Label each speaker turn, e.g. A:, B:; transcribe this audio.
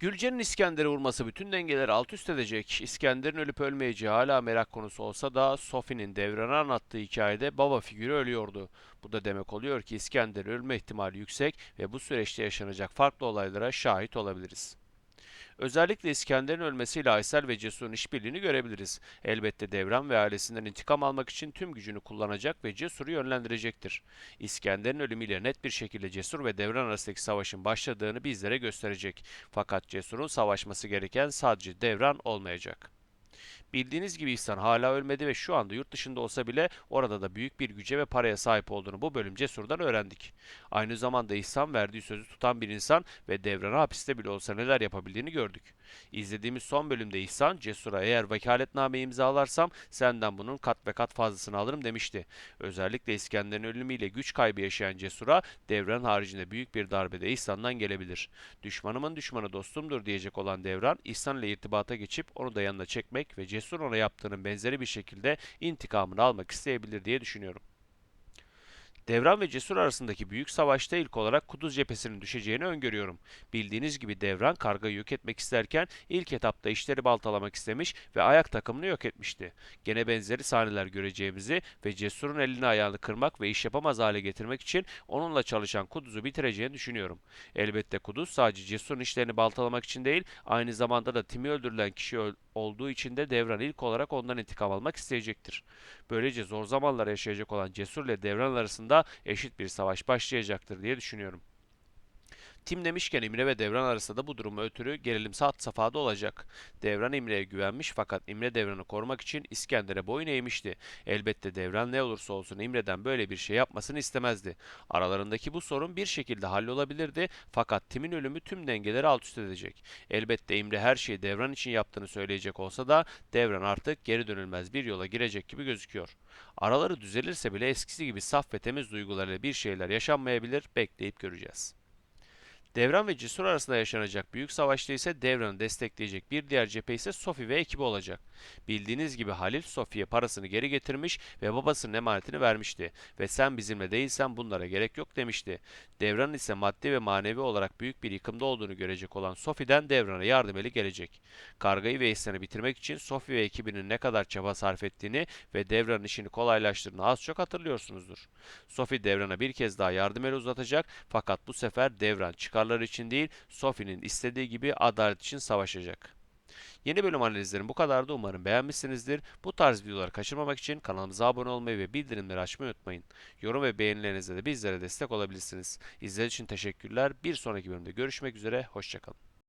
A: Gülce'nin İskender'e vurması bütün dengeleri alt üst edecek. İskender'in ölüp ölmeyeceği hala merak konusu olsa da Sophie'nin Devran'a anlattığı hikayede baba figürü ölüyordu. Bu da demek oluyor ki İskender'in ölme ihtimali yüksek ve bu süreçte yaşanacak farklı olaylara şahit olabiliriz. Özellikle İskender'in ölmesiyle Aysel ve Cesur'un işbirliğini görebiliriz. Elbette Devran ve ailesinden intikam almak için tüm gücünü kullanacak ve Cesur'u yönlendirecektir. İskender'in ölümüyle net bir şekilde Cesur ve Devran arasındaki savaşın başladığını bizlere gösterecek. Fakat Cesur'un savaşması gereken sadece Devran olmayacak. Bildiğiniz gibi İhsan hala ölmedi ve şu anda yurt dışında olsa bile orada da büyük bir güce ve paraya sahip olduğunu bu bölüm Cesur'dan öğrendik. Aynı zamanda İhsan verdiği sözü tutan bir insan ve Devran'a hapiste bile olsa neler yapabildiğini gördük. İzlediğimiz son bölümde İhsan Cesur'a eğer vekaletname imzalarsam senden bunun kat ve kat fazlasını alırım demişti. Özellikle İskender'in ölümüyle güç kaybı yaşayan Cesur'a Devran haricinde büyük bir darbe de İhsan'dan gelebilir. Düşmanımın düşmanı dostumdur diyecek olan Devran İhsan ile irtibata geçip onu da yanına çekmek ve Cesur ona yaptığının benzeri bir şekilde intikamını almak isteyebilir diye düşünüyorum. Devran ve Cesur arasındaki büyük savaşta ilk olarak Kuduz cephesinin düşeceğini öngörüyorum. Bildiğiniz gibi Devran kargayı yok etmek isterken ilk etapta işleri baltalamak istemiş ve ayak takımını yok etmişti. Gene benzeri sahneler göreceğimizi ve Cesur'un elini ayağını kırmak ve iş yapamaz hale getirmek için onunla çalışan Kuduz'u bitireceğini düşünüyorum. Elbette Kuduz sadece Cesur'un işlerini baltalamak için değil, aynı zamanda da Tim'i öldürülen kişi öl- olduğu için de Devran ilk olarak ondan intikam almak isteyecektir. Böylece zor zamanlar yaşayacak olan Cesur ile Devran arasında eşit bir savaş başlayacaktır diye düşünüyorum. Tim demişken İmre ve Devran arasında da bu durumu ötürü gerilim saat safhada olacak. Devran İmre'ye güvenmiş fakat İmre Devran'ı korumak için İskender'e boyun eğmişti. Elbette Devran ne olursa olsun İmre'den böyle bir şey yapmasını istemezdi. Aralarındaki bu sorun bir şekilde hallolabilirdi fakat Tim'in ölümü tüm dengeleri alt üst edecek. Elbette İmre her şeyi Devran için yaptığını söyleyecek olsa da Devran artık geri dönülmez bir yola girecek gibi gözüküyor. Araları düzelirse bile eskisi gibi saf ve temiz duygularıyla bir şeyler yaşanmayabilir, bekleyip göreceğiz. Devran ve Cesur arasında yaşanacak büyük savaşta ise Devran'ı destekleyecek bir diğer cephe ise Sophie ve ekibi olacak. Bildiğiniz gibi Halil Sophie'ye parasını geri getirmiş ve babasının emanetini vermişti ve sen bizimle değilsen bunlara gerek yok demişti. Devran ise maddi ve manevi olarak büyük bir yıkımda olduğunu görecek olan Sophie'den Devran'a yardım eli gelecek. Kargayı ve isyanı bitirmek için Sophie ve ekibinin ne kadar çaba sarf ettiğini ve Devran'ın işini kolaylaştırdığını az çok hatırlıyorsunuzdur. Sophie Devran'a bir kez daha yardım eli uzatacak fakat bu sefer Devran çıkarları için değil Sophie'nin istediği gibi adalet için savaşacak. Yeni bölüm analizlerim bu kadardı. Umarım beğenmişsinizdir. Bu tarz videoları kaçırmamak için kanalımıza abone olmayı ve bildirimleri açmayı unutmayın. Yorum ve beğenilerinizle de bizlere destek olabilirsiniz. İzlediğiniz için teşekkürler. Bir sonraki bölümde görüşmek üzere. Hoşçakalın.